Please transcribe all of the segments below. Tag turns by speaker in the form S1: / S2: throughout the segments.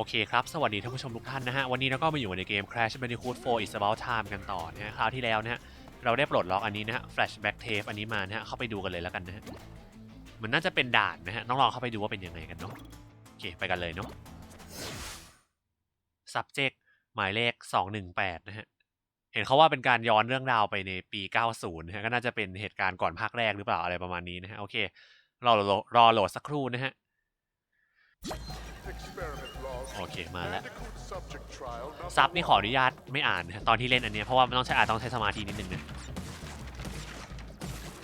S1: โอเคครับ สวัสดีท่านผู้ชมทุกท่านนะฮะ วันนี้เราก็มาอยู่ในเกม Crash Bandicoot 4 It's About Time กันต่อนะฮะ คราวที่แล้วนะฮะ เราได้ปลดล็อกอันนี้นะฮะ Flashback Tape อันนี้มานะฮะ เข้าไปดูกันเลยแล้วกันนะฮะ มันน่าจะเป็นด่านนะฮะต้องลองเข้าไปดูว่าเป็นยังไงกันเนาะ โอเค ไปกันเลยเนาะ subject หมายเลข 218 นะฮะ เห็นเขาว่าเป็นการย้อนเรื่องราวไปในปี 90 นะฮะ ก็น่าจะเป็นเหตุการณ์ก่อนภาคแรกหรือเปล่าอะไรประมาณนี้นะฮะ โอเค รอรอโหลดสักครู่นะฮะ โอเคมาแล้วซับนี่ขออนุญาตไม่อ่านนะตอนที่เล่นอันเนี้ยเพราะว่ามันต้องใช้อาจต้องใช้สมาธินิดนึงนะ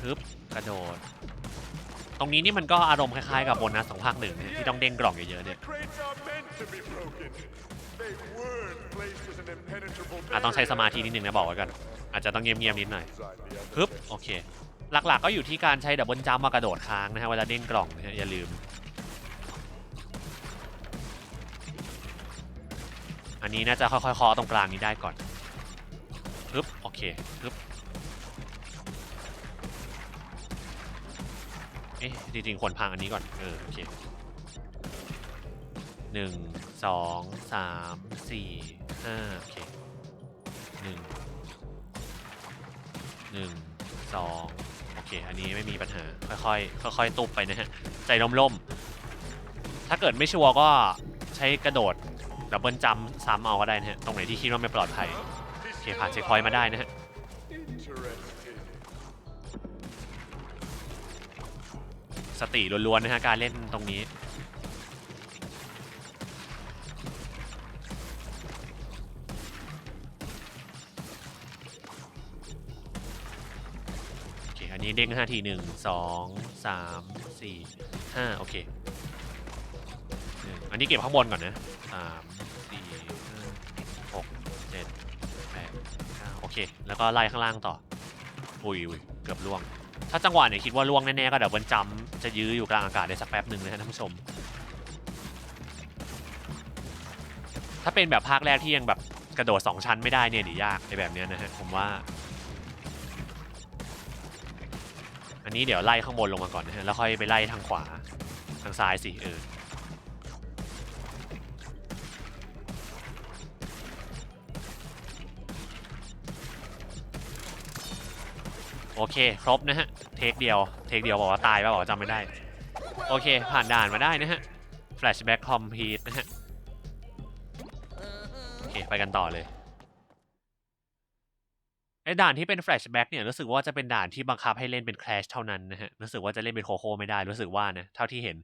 S1: ฮึบกระโดด ตรงนี้นี่มันก็อารมณ์คล้ายๆกับโบนัสของภาคหนึ่งนะที่ต้องเด้งกล่องเยอะๆเนี่ยอาจต้องใช้สมาธินิดนึงนะบอกไว้ก่อนอาจจะต้องเงียบๆนิดหน่อยฮึบโอเค หลักๆก็อยู่ที่การใช้ดับเบิลจัมป์มากระโดดค้างนะฮะเวลาเด้งกล่องนะฮะอย่าลืม อันนี้น่าจะค่อยๆเคาะตรงกลางนี้ได้ก่อนปึ๊บโอเคปึ๊บเอ๊ะจริงๆควรพังอันนี้ก่อน เออโอเคหนึ่งสองสามสี่ห้าโอเคหนึ่งหนึ่งสองโอเค อันนี้ไม่มีปัญหา ค่อยๆค่อยๆตุบไปนะฮะ ใจร่มๆ ถ้าเกิดไม่ชัวร์ก็ใช้กระโดด ดับเบิลจัมซ้ำเอาก็ได้นะฮะ ตรงไหนที่คิดว่าไม่ปลอดภัย โอเคผ่านเช็คพอยต์มาได้นะฮะสติล้วนๆนะฮะการเล่นตรงนี้ โอเค อันนี้เด้งห้าทีหนึ่งสองสามสี่ห้าโอเค อันนี้เก็บข้างบนก่อนนะสามสี่ห้าหกเจ็ดแปดเก้าโอเค แล้วก็ไล่ข้างล่างต่อ อุ้ยอุ้ยเกือบล่วง ถ้าจังหวะเนี่ยคิดว่าล่วงแน่ๆก็เดี๋ยวบนจัมจะยื้ออยู่กลางอากาศได้สักแป๊บหนึ่งนะฮะท่านผู้ชม ถ้าเป็นแบบภาคแรกที่ยังแบบกระโดดสองชั้นไม่ได้เนี่ยเดี๋ยวยากในแบบเนี้ยนะฮะผมว่า อันนี้เดี๋ยวไล่ข้างบนลงมาก่อนนะฮะแล้วค่อยไปไล่ทางขวาทางซ้ายสิเออ โอเค ครบนะฮะ เทคเดียว เทคเดียวบอกว่าตายป่ะบอกว่าจำไม่ได้ โอเค ผ่านด่านมาได้นะฮะ flashback complete นะฮะ โอเค ไปกันต่อเลยไอ้ด่านที่เป็นแฟลชแบ็กเนี่ยรู้สึกว่าจะเป็นด่านที่บังคับให้เล่นเป็นแคลชเท่านั้นนะฮะ รู้สึกว่าจะเล่นเป็นโคโค่ไม่ได้รู้สึกว่านะ เท่าที่เห็น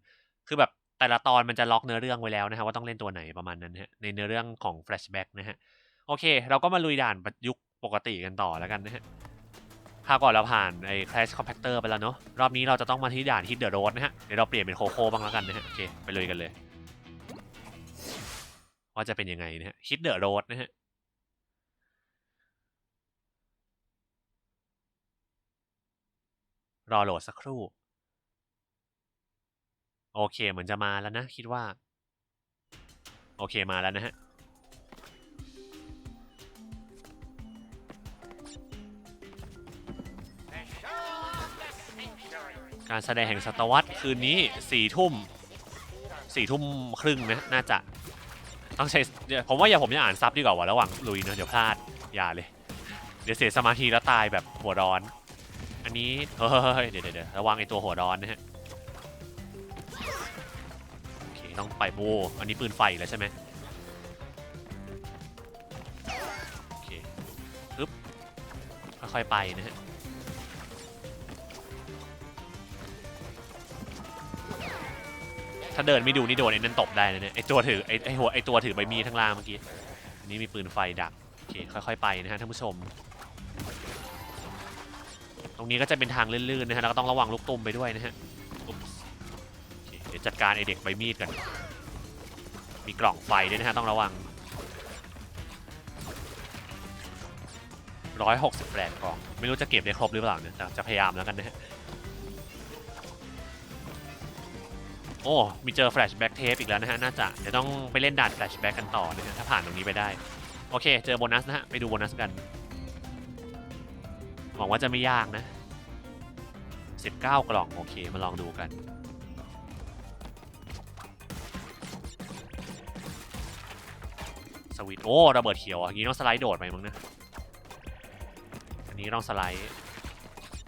S1: คือแบบแต่ละตอนมันจะล็อกเนื้อเรื่องไว้แล้วนะฮะว่าต้องเล่นตัวไหนประมาณนั้นฮะ ในเนื้อเรื่องของแฟลชแบ็กนะฮะ โอเค เราก็มาลุยด่านยุคปกติกันต่อแล้วกันนะฮะ คราวก่อนเราผ่านไอ้ Crash Compactor ไปแล้วเนาะ รอบนี้เราจะต้องมาที่ด่าน Hit the Road นะฮะ เดี๋ยวเราเปลี่ยนเป็นโคโค่บ้างแล้วกันนะฮะ โอเค ไปเลยกันเลย ว่าจะเป็นยังไงนะฮะ Hit the Road นะฮะ รอโหลดสักครู่ โอเค เหมือนจะมาแล้วนะ คิดว่า โอเคมาแล้วนะฮะ การแสดงแห่งศตวรรษคืนนี้สี่ทุ่มสี่ทุ่มครึ่งนะน่าจะต้องใช้ผมว่าอย่าผมจะอ่านซับดีกว่าวะระหว่างลุยเนอะเดี๋ยวพลาดอย่าเลย เดี๋ยวเสียสมาธิแล้วตายแบบหัวร้อน อันนี้เฮ้ยเดี๋ยวเดี๋ยวระวังไอตัวหัวร้อนนะฮะโอเคต้องไปโบอันนี้ปืนไฟแล้วใช่ไหมโอเคปึ๊บค่อยๆไปนะฮะ ถ้าเดินไม่ดูนี่โดนไอ้นั่นตบได้นะเนี่ยไอตัวถือไอไอหัวไอตัวถือใบมีดทั้งล่างเมื่อกี้อันนี้มีปืนไฟดักโอเคค่อยๆไปนะฮะท่านผู้ชม ตรงนี้ก็จะเป็นทางลื่นๆนะฮะแล้วก็ต้องระวังลูกตุ้มไปด้วยนะฮะโอเคเดี๋ยวจัดการไอเด็กใบมีดกันมีกล่องไฟด้วยนะฮะต้องระวังร้อยหกสิบแปดกล่อง ไม่รู้จะเก็บได้ครบหรือเปล่าเนี่ยแต่จะพยายามแล้วกันนะฮะ โอ้ มีเจอแฟลชแบ็กเทปอีกแล้วนะฮะ น่าจะ เดี๋ยวต้องไปเล่นด่านแฟลชแบ็กกันต่อนะฮะ ถ้าผ่านตรงนี้ไปได้ โอเค เจอโบนัสนะฮะ ไปดูโบนัสกัน หวังว่าจะไม่ยากนะ 19 กล่อง โอเค มาลองดูกัน สวิตโอ้ ระเบิดเขียวอะอย่างนี้ต้องสไลด์โดดไปมั้งนะ อันนี้ต้องสไลด์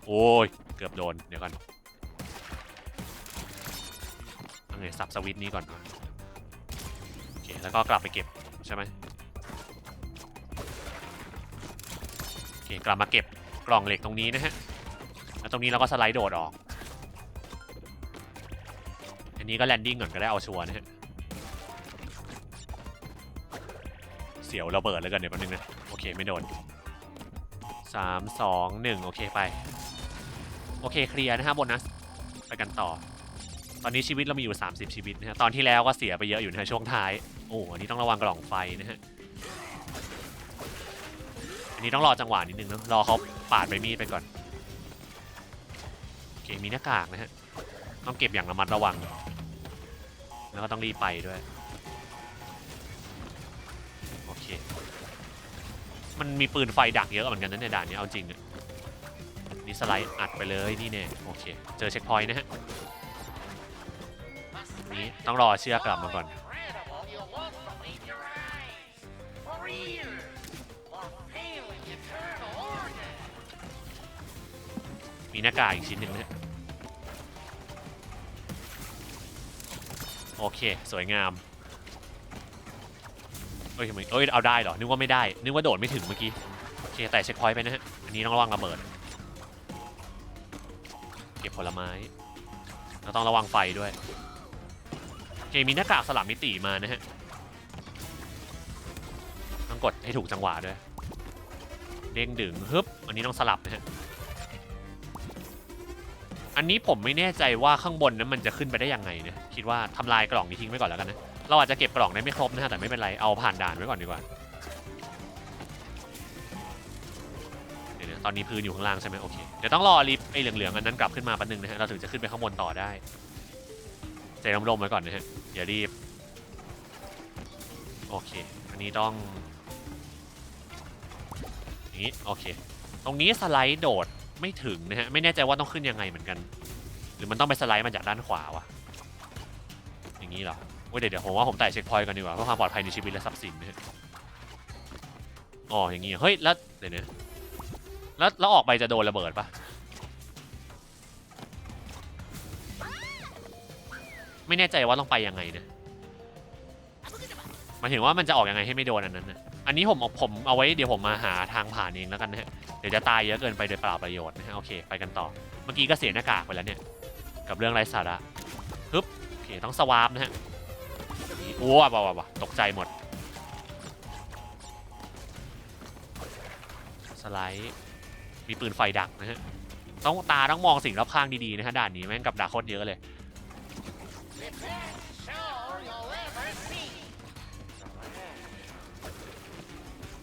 S1: โอ้ย เกือบโดน เดี๋ยวก่อน เอาไงสับสวิตนี้ก่อนโอเคแล้วก็กลับไปเก็บใช่ไหมโอเคกลับมาเก็บกล่องเหล็กตรงนี้นะฮะแล้วตรงนี้เราก็สไลด์โดดออก อันนี้ก็แลนดิ้งก่อนก็ได้เอาชัวร์นะฮะเสียวระเบิดแล้วกันเดี๋ยวแป๊บนึงนะโอเคไม่โดนสามสองหนึ่งโอเคไป โอเคเคลียร์นะฮะโบนัสไปกันต่อ ตอนนี้ชีวิตเรามีอยู่ 30 ชีวิตนะฮะ ตอนที่แล้วก็เสียไปเยอะอยู่นะฮะช่วงท้าย โอ้อันนี้ต้องระวังกล่องไฟนะฮะ อันนี้ต้องรอจังหวะนิดนึงเนะรอเขาปาดใบมีดไปก่อน โอเค มีหน้ากากนะฮะ ต้องเก็บอย่างระมัดระวัง แล้วก็ต้องรีบไปด้วย โอเค มันมีปืนไฟดักเยอะเหมือนกันนะในด่านนี้ เอาจริงอะนี่สไลด์อัดไปเลยนี่แน่โอเค เจอเช็คพอยต์นะฮะ นี่ต้องรอเชือกกลับมาก่อนมีหน้ากากอีกชิ้นหนึ่งนะโอเค สวยงามเอ้ยทำไมเอ้ย เอาได้เหรอ นึกว่าไม่ได้ นึกว่าโดดไม่ถึงเมื่อกี้ โอเค แต่เช็คพอยต์ไปนะฮะ อันนี้ต้องระวังระเบิด เก็บผลไม้ เราต้องระวังไฟด้วย เคมีหน้ากากสลับมิติมานะฮะต้องกดให้ถูกจังหวะด้วยเด้งดึงฮึบอันนี้ต้องสลับนะฮะอันนี้ผมไม่แน่ใจว่าข้างบนนั้นมันจะขึ้นไปได้ยังไงนะคิดว่าทำลายกล่องนี้ทิ้งไว้ก่อนแล้วกันนะเราอาจจะเก็บกล่องได้ไม่ครบนะฮะแต่ไม่เป็นไรเอาผ่านด่านไว้ก่อนดีกว่าเดี๋ยวนะตอนนี้พื้นอยู่ข้างล่างใช่ไหมโอเคเดี๋ยวต้องรอลิฟต์ไอ้เหลืองๆอันนั้นกลับขึ้นมาแป๊บนึงนะฮะเราถึงจะขึ้นไปข้างบนต่อได้ ใจลมๆไว้ก่อนนะฮะอย่ารีบ โอเค อันนี้ต้องอย่างนี้โอเค ตรงนี้สไลด์โดดไม่ถึงนะฮะ ไม่แน่ใจว่าต้องขึ้นยังไงเหมือนกัน หรือมันต้องไปสไลด์มาจากด้านขวาวะอย่างนี้เหรอโอ้ยเดี๋ยวเดี๋ยวผมว่าผมไต่เช็คพอยต์กันดีกว่าเพื่อความปลอดภัยในชีวิตและทรัพย์สินนะฮะอ๋ออย่างงี้เหรอเฮ้ย แล้วเดี๋ยวนะแล้วแล้วออกไปจะโดนระเบิดปะ ไม่แน่ใจว่าต้องไปยังไงนะหมายถึงว่ามันจะออกยังไงให้ไม่โดนอันนั้นนะอันนี้ผมผมเอาไว้เดี๋ยวผมมาหาทางผ่านเองแล้วกันนะฮะเดี๋ยวจะตายเยอะเกินไปโดยเปล่าประโยชน์นะฮะโอเคไปกันต่อ เมื่อกี้ก็เสียหน้ากากไปแล้วเนี่ย กับเรื่องไร้สาระฮึบโอเคต้องสวาปนะฮะอ้ว้าวว้าวว้าวตกใจหมดสไลด์มีปืนไฟดักนะฮะต้องตาต้องมองสิ่งรอบข้างดีๆนะฮะด่านนี้แม่งกับดักโคตรเยอะเลย
S2: The best show you'll ever see.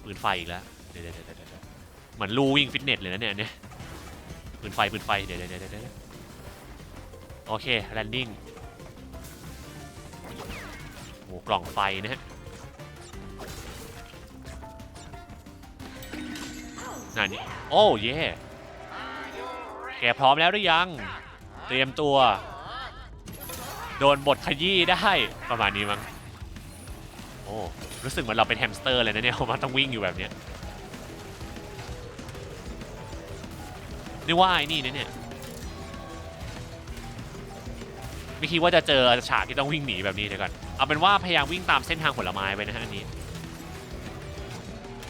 S1: ปืนไฟอีกแล้ว เดี๋ยวเดี๋ยวเดี๋ยวเดี๋ยวเหมือนลูวิ่งฟิตเนสเลยนะเนี่ยอันเนี่ยปืนไฟปืนไฟ เดี๋ยวเดี๋ยวเดี๋ยวเดี๋ยวโอเค แลนดิ้งโอ้กล่องไฟนะฮะ นั่นนี่โอ้เย่
S2: Are you
S1: แกพร้อมแล้วหรือยัง เตรียมตัว โดนบทขยี้ได้ประมาณนี้มั้งโอ้รู้สึกเหมือนเราเป็นแฮมสเตอร์เลยนะเนี่ยเพรามันต้องวิ่งอยู่แบบเนี้ยนี่ว่าไอ้นี่นะเนี่ยไม่คิดว่าจะเจอฉากที่ต้องวิ่งหนีแบบนี้เดี๋ยวก่อนเอาเป็นว่าพยายามวิ่งตามเส้นทางผลไม้ไปนะฮะอันนี้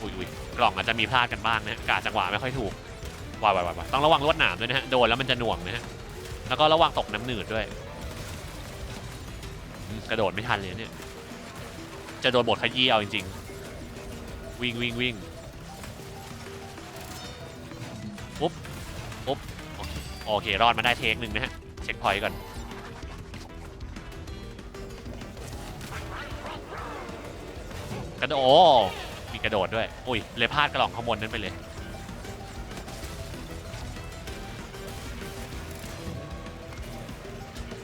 S1: อุ้ยอุ้ยกล่องอาจจะมีพลาดกันบ้างนะกาจังหวะไม่ค่อยถูกวายวายวายต้องระวังลวดหนามด้วยนะฮะโดนแล้วมันจะหน่วงนะฮะแล้วก็ระวังตกน้ำหนืดด้วย กระโดดไม่ทันเลยเนี่ย จะโดนบทขยี้เอาจริงๆ วิ่งวิ่งวิ่งปุ๊บปุ๊บโอเคโอเครอดมาได้เทคหนึ่งนะฮะ เช็คพอยต์ก่อน กระโดดโอ้มีกระโดดด้วย อุ้ย เลยพลาดกระหล่องข้างบนนั้นไปเลย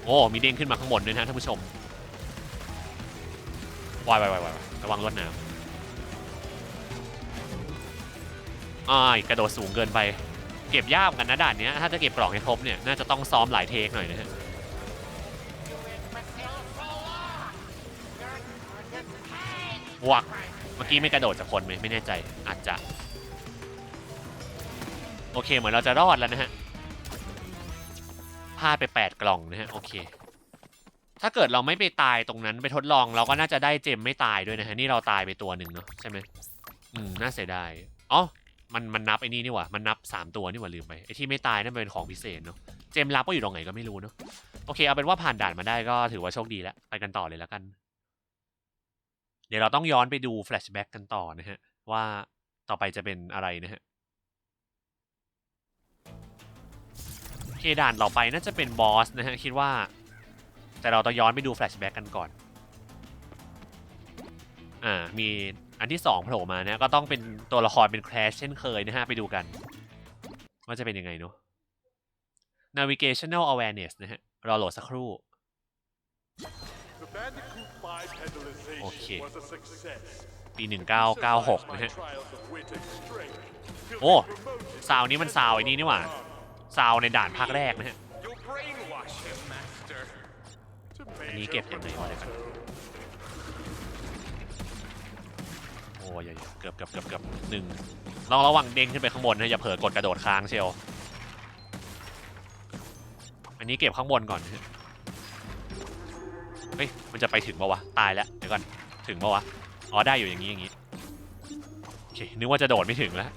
S1: โอ้ มีเด้งขึ้นมาข้างบนด้วยนะท่านผู้ชม วายวายวายวายระวังรวดน้ำอ้ายกระโดดสูงเกินไป เก็บยากกันนะด่านเนี้ยถ้าจะเก็บกล่องให้ครบเนี่ยน่าจะต้องซ้อมหลายเทคหน่อยนะฮะวักเมื่อกี้ไม่กระโดดจากคนไหมไม่แน่ใจอาจจะ โอเคเหมือนเราจะรอดแล้วนะฮะพลาดไป 8 กล่องนะฮะโอเค ถ้าเกิดเราไม่ไปตายตรงนั้นไปทดลองเราก็น่าจะได้เจมไม่ตายด้วยนะฮะนี่เราตายไปตัวหนึ่งเนาะใช่ไหมอืมน่าเสียดายอ๋อมันมันนับไอ้นี่นี่หว่ามันนับ 3 ตัวนี่หว่าลืมไปไอ้ที่ไม่ตายนั่นเป็นของพิเศษเนาะเจมรับก็อยู่ตรงไหนก็ไม่รู้เนาะโอเคเอาเป็นว่าผ่านด่านมาได้ก็ถือว่าโชคดีแล้วไปกันต่อเลยแล้วกัน เดี๋ยวเราต้องย้อนไปดูแฟลชแบ็กกันต่อนะฮะว่าต่อไปจะเป็นอะไรนะฮะโอเคด่านต่อไปน่าจะเป็นบอสนะฮะคิดว่า แต่เราต้องย้อนไปดูแฟลชแบ็กกันก่อน อ่า มีอันที่สองโผล่มานะก็ต้องเป็นตัวละครเป็นแค s ชเช่นเคยนะฮะ ไปดูกัน ว่าจะเป็นยังไงเนาะ navigational awareness นะฮะ รอโหลดสักครู่
S3: The Bandicoot bipedalization
S1: Okay.
S3: was a success.
S1: ปี 1996 นะฮะ โอ้
S3: they promoted
S1: ซาวนี้มันซาวไอ้นี่นี่หว่า ซาวในด่านภาคแรกนะฮะ อันนี้เก็บยังไงวะเดี๋ยวก่อนโอ้ยอย่เกือบเกือบเกือบเกือบหนึ่งลองระวังเด้งขึ้นไปข้างบนนะอย่าเผลอกดกระโดดค้างเชียวอันนี้เก็บข้างบนก่อนเฮ้ยมันจะไปถึงปะวะตายแล้วเดี๋ยวก่อนถึงปะวะอ๋อได้อยู่อย่างนี้อย่างนี้โอเคนึกว่าจะโดดไม่ถึงแล้ว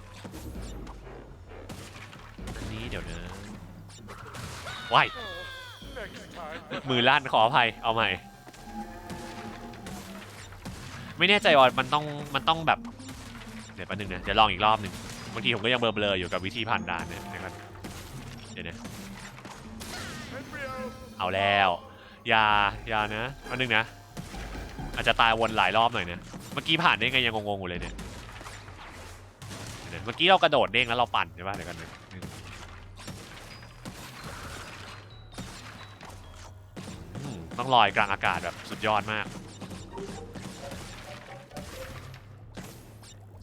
S1: อันนี้เดี๋ยวนะว้าย มือลั่นขออภัยเอาใหม่ ไม่แน่ใจว่ามันต้องมันต้องแบบเดี๋ยวแป๊บนึงนะเดี๋ยวลองอีกรอบหนึ่งบางทีผมก็ยังเบลอๆอยู่กับวิธีผ่านด่านเนี่ยเดี๋ยวก่อนเดี๋ยวนะเอาแล้วยายานะแป๊บนึงนะอาจจะตายวนหลายรอบหน่อยนะเมื่อกี้ผ่านได้ไงยังงงๆอยู่เลยเนี่ยเดี๋ยวเมื่อกี้เรากระโดดเด้งแล้วเราปั่นใช่ปะเดี๋ยวกันนะ ต้องลอยกลางอากาศแบบสุดยอดมาก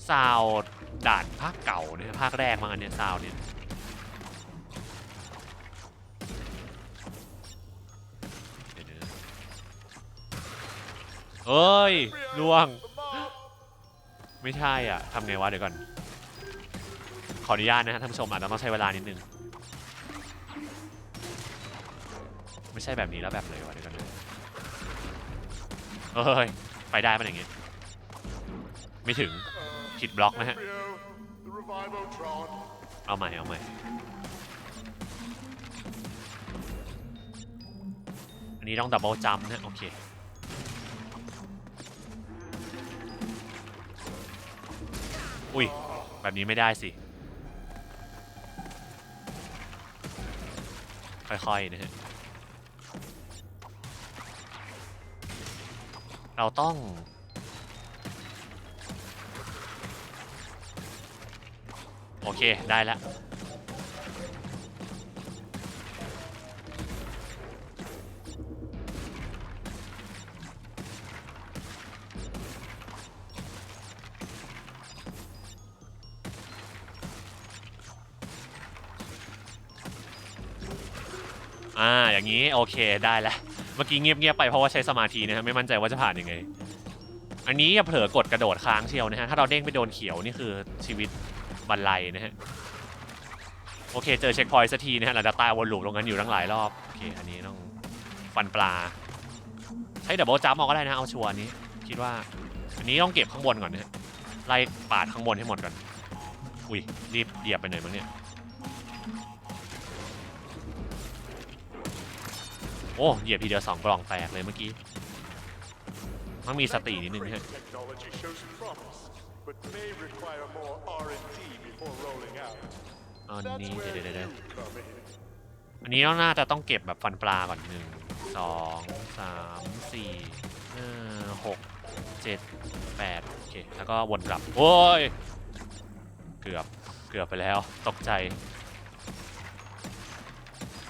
S1: ซาวด์ด่านภาคเก่าเนี่ยภาคแรกมั้งอันเนี้ยซาวด์เนี่ยเอ้ยล่วง ไม่ใช่อะทำไงวะเดี๋ยวก่อน ขออนุญาตนะฮะท่านผู้ชมอาจจะต้องใช้เวลานิดนึง ไม่ใช่แบบนี้แล้วแบบไหนวะเดี๋ยวก่อนนะเอ้ยไปได้ปะอย่างงี้ ไม่ถึงผิดบล็อกนะฮะ เอาใหม่เอาใหม่อันนี้ต้องดับเบิลจัมนะโอเคอุ้ย แบบนี้ไม่ได้สิ ค่อยๆนะฮะ เราต้อง โอเค ได้แล้วอ่า อย่างนี้ โอเค ได้แล้ว เมื่อกี้เงียบๆไปเพราะว่าใช้สมาธินะฮะไม่มั่นใจว่าจะผ่านยังไง อันนี้อย่าเผลอกดกระโดดค้างเชียวนะฮะถ้าเราเด้งไปโดนเขียวนี่คือชีวิตบรรลัยนะฮะโอเคเจอเช็คพอยต์สักทีนะฮะหลังจากตายวนลูปตรงนั้นอยู่ตั้งหลายรอบโอเคอันนี้ต้องฟันปลาใช้ดับเบิลจัมเอาก็ได้นะเอาชัวร์นนี้คิดว่าอันนี้ต้องเก็บข้างบนก่อนนะฮะไล่ปาดข้างบนให้หมดก่อนอุ้ยรีบเหยียบไปหน่อยมั้งเนี่ย โอ้เหยียบทีเดียวสองกล่องแตกเลยเมื่อกี้ต้องมีสตินิดนึงฮะอันนี้เดี๋ยวเดี๋ยวอันนี้น่าจะต้องเก็บแบบฟันปลาก่อนหนึ่งสองสามสี่ห้าหกเจ็ดแปดโอเคแล้วก็วนกลับโอ้ยเกือบเกือบไปแล้วตกใจ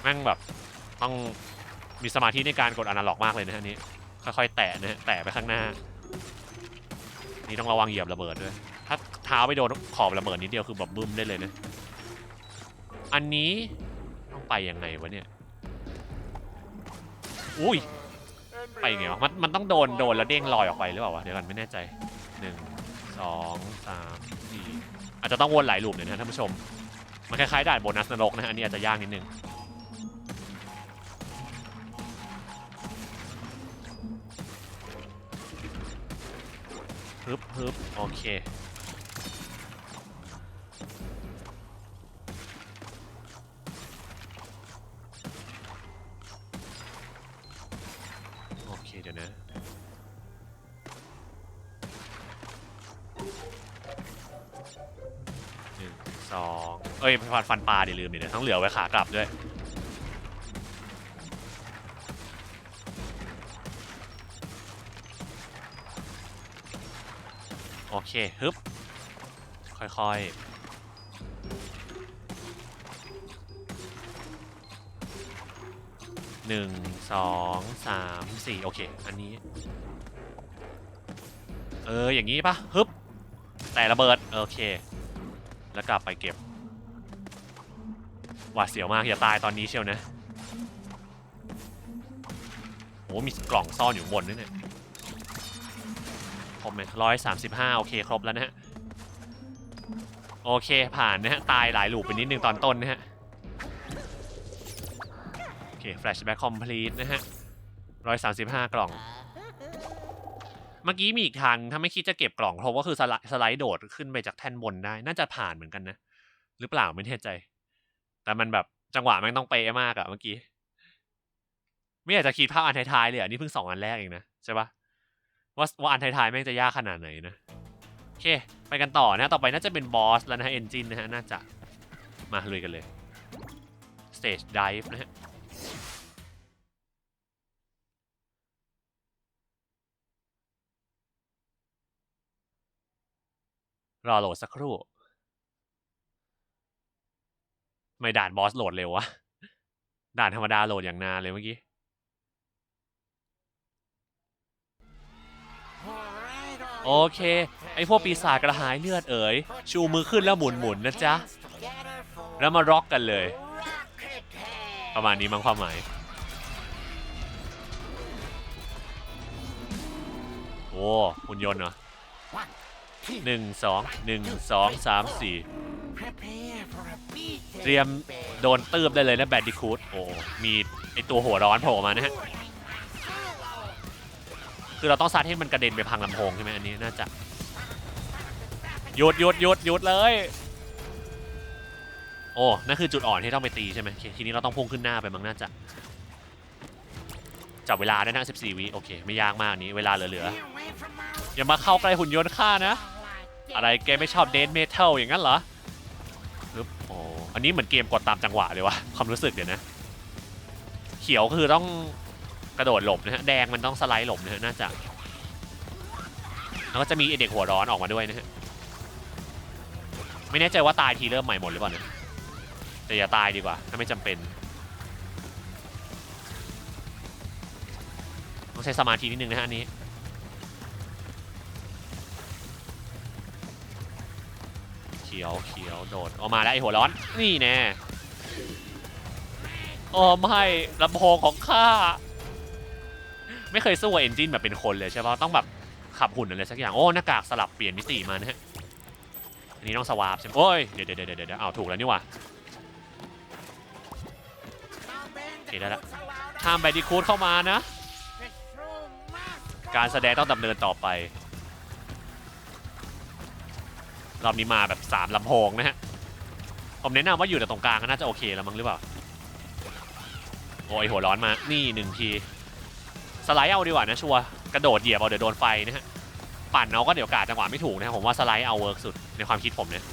S1: แม่งแบบต้อง มีสมาธิในการกดอนาล็อกมากเลยนะฮะอันนี้ค่อยๆแตะนะแตะไปข้างหน้า นี่ต้องระวังเหยียบระเบิดด้วย ถ้าเท้าไปโดนขอบระเบิดนิดเดียวคือแบบบึ้มได้เลยนะ อันนี้ต้องไปยังไงวะเนี่ย อุ้ย ไปยังไงวะมันมันต้องโดนโดนแล้วเด้งลอยออกไปหรือเปล่าวะเดี๋ยวกันไม่แน่ใจหนึ่งสองสามสี่อาจจะต้องวนหลายลูปหน่อยนะท่านผู้ชม มันคล้ายๆด่านโบนัสนรกนะอันนี้อาจจะยากนิดนึง ฮึบฮึบโอเค โอเค เดี๋ยวนะ หนึ่งสอง เอ้ยฟันฟันปลาเดี๋ยวลืมดิเนี่ยต้องเหลือไว้ขากลับด้วย เคฮึบค่อยๆหนึ่งสองสามสี่โอเค อันนี้ เออ อย่างนี้ปะฮึบ แต่ระเบิด โอเค แล้วกลับไปเก็บหวาดเสียวมากอย่าตายตอนนี้เชียวนะโหมีกล่องซ่อนอยู่บนด้วยเนี่ย ครบไหมร้อยสามสิบห้าโอเคครบแล้วนะฮะ โอเคผ่านนะฮะ ตายหลายลูปไปนิดนึงตอนต้นนะฮะ โอเค flashback complete นะฮะร้อยสามสิบห้ากล่อง เมื่อกี้มีอีกทางถ้าไม่คิดจะเก็บกล่องครบก็คือสไลด์สไลด์โดดขึ้นไปจากแท่นบนได้ น่าจะผ่านเหมือนกันนะ หรือเปล่าไม่แน่ใจ แต่มันแบบจังหวะมันต้องเป๊ะมากอะเมื่อกี้ ไม่อยากจะคิดภาพอันท้ายๆเลยอะนี่เพิ่งสองอันแรกเองนะใช่ปะ ว่าว่าอันท้ายๆแม่งจะยากขนาดไหนนะโอเค ไปกันต่อนะ ต่อไปน่าจะเป็นบอสแล้วนะเอนจินนะฮะ น่าจะมาลุยกันเลย Stage Dive นะฮะรอโหลดสักครู่ ไม่ด่านบอสโหลดเร็ววะ ด่านธรรมดาโหลดอย่างนานเลยเมื่อกี้ โอเค ไอพวกปีศาจกระหายเลือดเอ๋ย ชูมือขึ้นแล้วหมุนหมุนๆนะจ๊ะ แล้วมาร็อกกันเลย ประมาณนี้มั้งความหมาย โอ้หุ่นยนต์เหรอหนึ่งสองหนึ่งสองสามสี่เตรียมโดนตืบได้เลยนะแบดดิคูดโอ้ มีไอตัวหัวร้อนโผล่มานะฮะ คือเราต้องซัดให้มันกระเด็นไปพังลำโพงใช่ไหมอันนี้น่าจะหยุดหยุดหยุดหยุดเลย โอ้นั่นคือจุดอ่อนที่ต้องไปตีใช่ไหมทีนี้เราต้องพุ่งขึ้นหน้าไปมั้งน่าจะจับเวลาได้นะ14วิโอเคไม่ยากมากอันนี้เวลาเหลือ
S2: Stay away from our
S1: ๆอย่ามาเข้าใกล้หุ่นยนต์ข้านะ อะไรแกไม่ชอบเดนเมทัลอย่างนั้นเหรอปึ๊บโอ้อันนี้เหมือนเกมกดตามจังหวะเลยวะความรู้สึกเดี๋ยวนะ เขียวคือต้อง กระโดดหลบนะฮะแดงมันต้องสไลด์หลบนะฮะน่าจะแล้วก็จะมีไอ้เด็กหัวร้อนออกมาด้วยนะฮะไม่แน่ใจว่าตายทีเริ่มใหม่หมดหรือเปล่านะแต่อย่าตายดีกว่าถ้าไม่จำเป็นต้องใช้สมาธินิดนึงนะฮะอันนี้เขียวเขียวโดดออกมาแล้วไอหัวร้อนนี่แน่โอ้ไม่ลำโพงของข้า ไม่เคยสู้เอนจินแบบเป็นคนเลยใช่ปะต้องแบบขับหุ่นอะไรสักอย่าง โอ้ หน้ากากสลับเปลี่ยนมิติมานะฮะ อันนี้ต้องสวาปใช่ไหมโอ้ยเดี๋ยวเดี๋ยวเดี๋ยวเดี๋ยวเอาถูกแล้วนี่หว่า
S2: Now bend the
S1: Okay, that-
S2: boots allowed
S1: ห้ามแบดดิคูดเข้ามานะ การแสดงต้องดำเนินต่อไป รอบนี้มาแบบสามลำโพงนะฮะ ผมแนะนำว่าอยู่แต่ตรงกลางก็น่าจะโอเคแล้วมั้งหรือเปล่า โอ้ยหัวร้อนมา นี่หนึ่งที สไลด์เอาดีกว่านะชัวร์กระโดดเหยียบเอาเดี๋ยวโดนไฟนะฮะปั่นเอาก็เดี๋ยวกาดจังหวะไม่ถูกนะผมว่าสไลด์เอาเวิร์กสุดในความคิดผมเนี่ย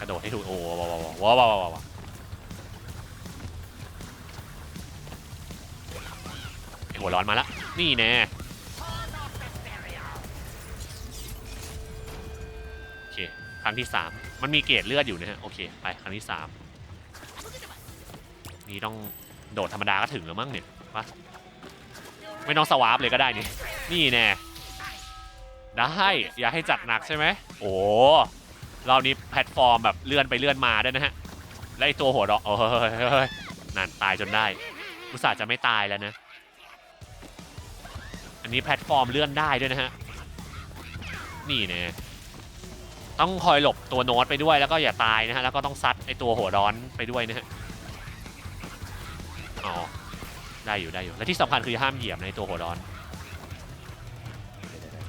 S1: กระโดดให้ถูกโอ้ว้าวว้าวว้าวว้าวว้าวว้าวไอหัวร้อนมาละนี่แน่โอเค ครั้งที่สามมันมีเกรดเลือดอยู่นะฮะโอเคไปครั้งที่สามนี่ต้องโดดธรรมดาก็ถึงแล้วมั้งเนี่ยปะไม่ต้องสวาปเลยก็ได้นี่นี่แน่ได้อย่าให้จัดหนักใช่ไหมโอ้รอบนี้แพลตฟอร์มแบบเลื่อนไปเลื่อนมาด้วยนะฮะและไอตัวหัวเราะโอ้ยนั่นตายจนได้อุตส่าห์จะไม่ตายแล้วนะ อันนี้แพลตฟอร์มเลื่อนได้ด้วยนะฮะ นี่เนี่ย ต้องคอยหลบตัวโน้ตไปด้วยแล้วก็อย่าตายนะฮะแล้วก็ต้องซัดไอตัวหัวร้อนไปด้วยนะฮะอ๋อได้อยู่ได้อยู่และที่สำคัญคือห้ามเหยียบในตัวหัวร้อน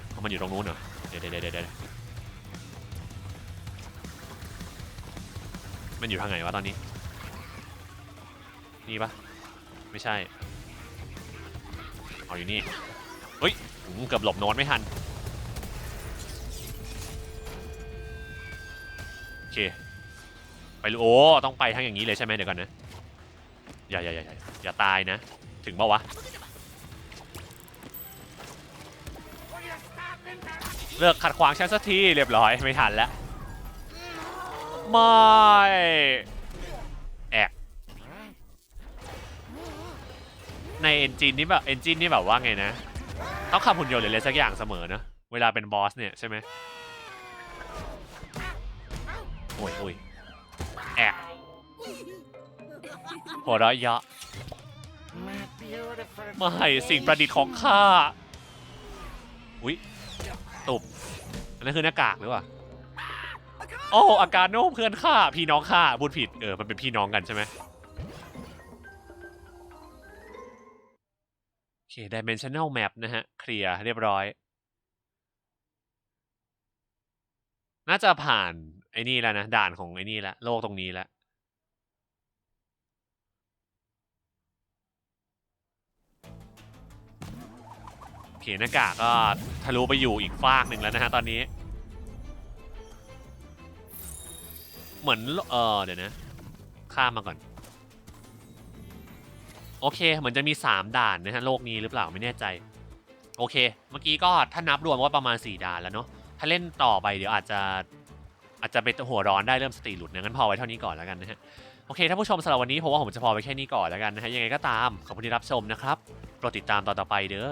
S1: เพราะมันอยู่ตรงนู้นเหรอเดี๋ยวเดี๋ยวเดี๋ยวเดี๋ยวมันอยู่ทางไหนวะตอนนี้ นี่ปะไม่ใช่เอาอยู่นี่เฮ้ยเกือบหลบโน้ตไม่ทัน เค ไปโอ้ต้องไปทั้งอย่างนี้เลยใช่ไหมเดี๋ยวก่อนนะอย่าอย่าอย่าอย่าอย่าตายนะ ถึงปะวะ เลิกขัดขวางฉันสักทีเรียบร้อยไม่ทันแล้วไม่แอกในเอนจินนี่แบบเอนจินนี่แบบว่าไงนะ ต้องขับหุ่นยนต์หรืออะไรสักอย่างเสมอเนอะเวลาเป็นบอสเนี่ยใช่ไหม โอ้ยโอ้ยแอกหัวเราะเยาะไม่สิ่งประดิษฐ์ของข้า อุ๊ยตุบอันนั้นคือหน้ากากหรือเปล่าโอ้อาการโน้เพื่อนข้าพี่น้องข้าพูดผิดเออมันเป็นพี่น้องกันใช่ไหมโอเค dimensional map นะฮะ เคลียร์เรียบร้อย น่าจะผ่าน ไอ้นี่แล้วนะ ด่านของไอ้นี่แล้วโลกตรงนี้แล้วโอเคหน้ากากก็ทะลุไปอยู่อีกฟากหนึ่งแล้วนะฮะตอนนี้ เหมือนเออเดี๋ยวนะ ข้ามมาก่อน โอเคเหมือนจะมี 3 ด่านนะฮะโลกนี้หรือเปล่าไม่แน่ใจ โอเค เมื่อกี้ก็ถ้านับรวมว่าประมาณ 4 ด่านแล้วเนาะถ้าเล่นต่อไปเดี๋ยวอาจจะ อาจจะเป็นหัวร้อนได้เริ่มสติหลุดนะงั้นพอไว้เท่านี้ก่อนแล้วกันนะฮะโอเคท่านผู้ชมสำหรับวันนี้ผมว่าผมจะพอไปแค่นี้ก่อนแล้วกันนะฮะยังไงก็ตามขอบคุณที่รับชมนะครับโปรดติดตามตอนต่อไปเด้อ